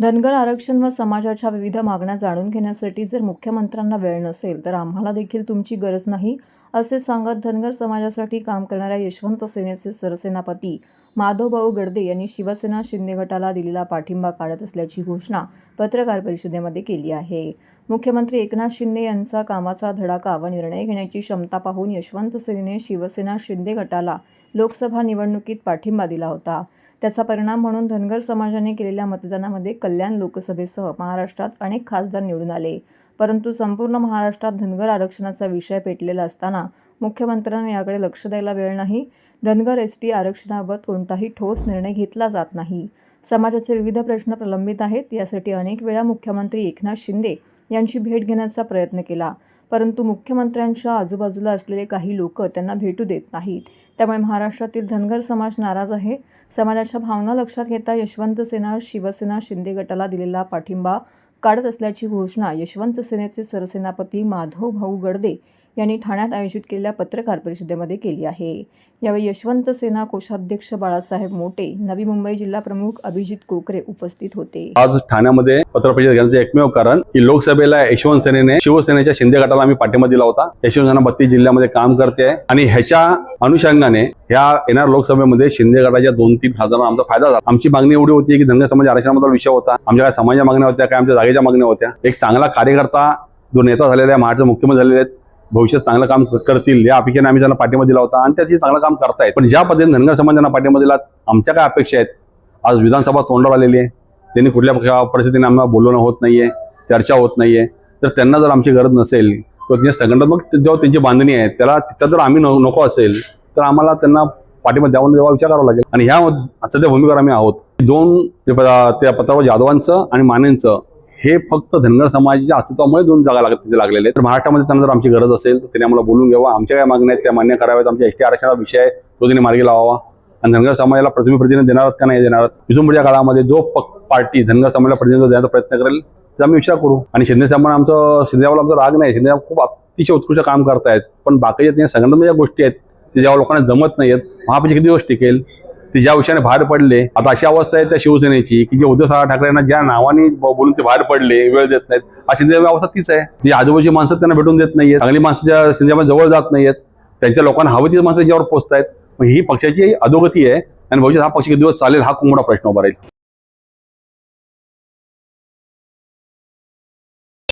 धनगर आरक्षण व समाजाच्या विविध मागण्या जाणून घेण्यासाठी जर मुख्यमंत्र्यांना वेळ नसेल तर आम्हाला देखील तुमची गरज नाही. असे सांगत धनगर समाजासाठी काम करणाऱ्या यशवंत सेनेचे सरसेनापती माधवभाऊ गडदे यांनी शिवसेना शिंदे गटाला दिलेला पाठिंबा काढत असल्याची घोषणा पत्रकार परिषदेमध्ये केली आहे. मुख्यमंत्री एकनाथ शिंदे यांचा कामाचा धडाका व निर्णय घेण्याची क्षमता पाहून यशवंत सेनेने शिवसेना शिंदे गटाला लोकसभा निवडणुकीत पाठिंबा दिला होता. त्याचा परिणाम म्हणून धनगर समाजाने केलेल्या मतदानामध्ये कल्याण लोकसभेसह महाराष्ट्रात अनेक खासदार निवडून आले. परंतु संपूर्ण महाराष्ट्रात धनगर आरक्षणाचा विषय पेटलेला असताना मुख्यमंत्र्यांना याकडे लक्ष द्यायला वेळ नाही. धनगर एस टी आरक्षणाबाबत कोणताही ठोस निर्णय घेतला जात नाही. समाजाचे विविध प्रश्न प्रलंबित आहेत. यासाठी अनेक वेळा मुख्यमंत्री एकनाथ शिंदे यांची भेट घेण्याचा प्रयत्न केला. परंतु मुख्यमंत्र्यांच्या आजूबाजूला असलेले काही लोक त्यांना भेटू देत नाहीत. त्यामुळे महाराष्ट्रातील धनगर समाज नाराज आहे. समाजाच्या भावना लक्षात घेता यशवंत सेना शिवसेना शिंदे गटाला दिलेला पाठिंबा काढत असल्याची घोषणा यशवंत सेनेचे सरसेनापती माधव भाऊ गडदे यांनी ठाण्यात आयोजित केलेल्या पत्रकार परिषदेमध्ये केली आहे. यावेळी यशवंत सेना कोषाध्यक्ष बाळासाहेब मोटे नवी मुंबई जिल्हा प्रमुख अभिजित कोकरे उपस्थित होते. आज ठाण्यामध्ये पत्रपरिषद घेण्याचं एकमेव कारण की लोकसभेला यशवंत सेनेने शिवसेनेच्या शिंदे गटाला आम्ही पाठिंबा दिला होता. यशवंत सेना बत्तीस जिल्ह्यामध्ये काम करते आणि ह्याच्या अनुषंगाने ह्या येणाऱ्या लोकसभेमध्ये शिंदे गटाच्या दोन तीन खासदारांना आमचा फायदा झाला. आमची मागणी एवढी होती की धनगर समाज आरक्षणाबद्दल विषय होता. आमच्या काय समाजाच्या मागण्या होत्या काय आमच्या जागेच्या मागण्या होत्या. एक चांगला कार्यकर्ता जो नेता झालेला आहे महाराष्ट्र मुख्यमंत्री झालेले आहेत भविष्यात चांगलं काम करतील या अपेक्षेने आम्ही त्यांना पाठिंबा दिला होता आणि त्याची चांगलं काम करतायत. पण ज्या पद्धतीने धनगर समाजांना पाठिंबा दिला आमच्या काय अपेक्षा आहेत? आज विधानसभा तोंडावर आलेली आहे. त्यांनी कुठल्या परिस्थितीने आम्हाला बोलवणं होत नाहीये चर्चा होत नाहीये. तर त्यांना जर आमची गरज नसेल किंवा त्यांच्या संघटनात्मक जेव्हा त्यांची बांधणी आहे त्याला तिथं जर आम्ही नको असेल तर आम्हाला त्यांना पाठिंबा द्यावा जेव्हा विचार करावा लागेल. आणि ह्या सध्या भूमिकेवर आम्ही आहोत. दोन ते त्या पत्रावर जाधवांचं आणि मानेंचं हे फक्त धनगर समाजाच्या अस्तित्वामुळे दोन जागा लागत तिथे लागलेले आहेत. तर महाराष्ट्रामध्ये त्यांना जर आमची गरज असेल तर त्यांनी आम्हाला बोलून घ्यावा. आमच्या काय मागण्या आहेत त्या मान्य कराव्यात. आमच्या एस टी आरक्षणाचा विषय आहे तो त्यांनी मार्गी लावावा. आणि धनगर समाजाला प्रतिनिधी प्रतिनिधी देणार का नाही देणार इथून पुढच्या काळामध्ये जो पार्टी धनगर समाजाला प्रतिनिधित्व देण्याचा प्रयत्न करेल त्याचा आम्ही विचार करू. आणि शिंदे साहेबांना आमचं शिंदेवाला आमचा राग नाही. शिंदे खूप अतिशय उत्कृष्ट काम करतायत. पण बाकीच्या त्या संघटना ज्या गोष्टी आहेत ते लोकांना जमत नाहीत महापालिका किती दिवस टिकेल? ते ज्या विषयाने बाहेर पडले आता अशी अवस्था आहे त्या शिवसेनेची की जे उद्धव साहेब ठाकरेंना ज्या नावाने बोलून ते बाहेर पडले वेळ देत नाहीत हा शिंदे अवस्था तीच आहे. म्हणजे जी आजूबाजूची माणसं त्यांना भेटून देत नाहीयेत चांगली माणसं ज्या शिंदेमध्ये जवळ जात नाहीयेत त्यांच्या लोकांना हवी ती माणसं ज्यावर पोहोचत मग ही पक्षाची अधोगती आहे आणि भविष्यात हा पक्ष किती दिवस चालेल हा खूप मोठा प्रश्न उभा राहील.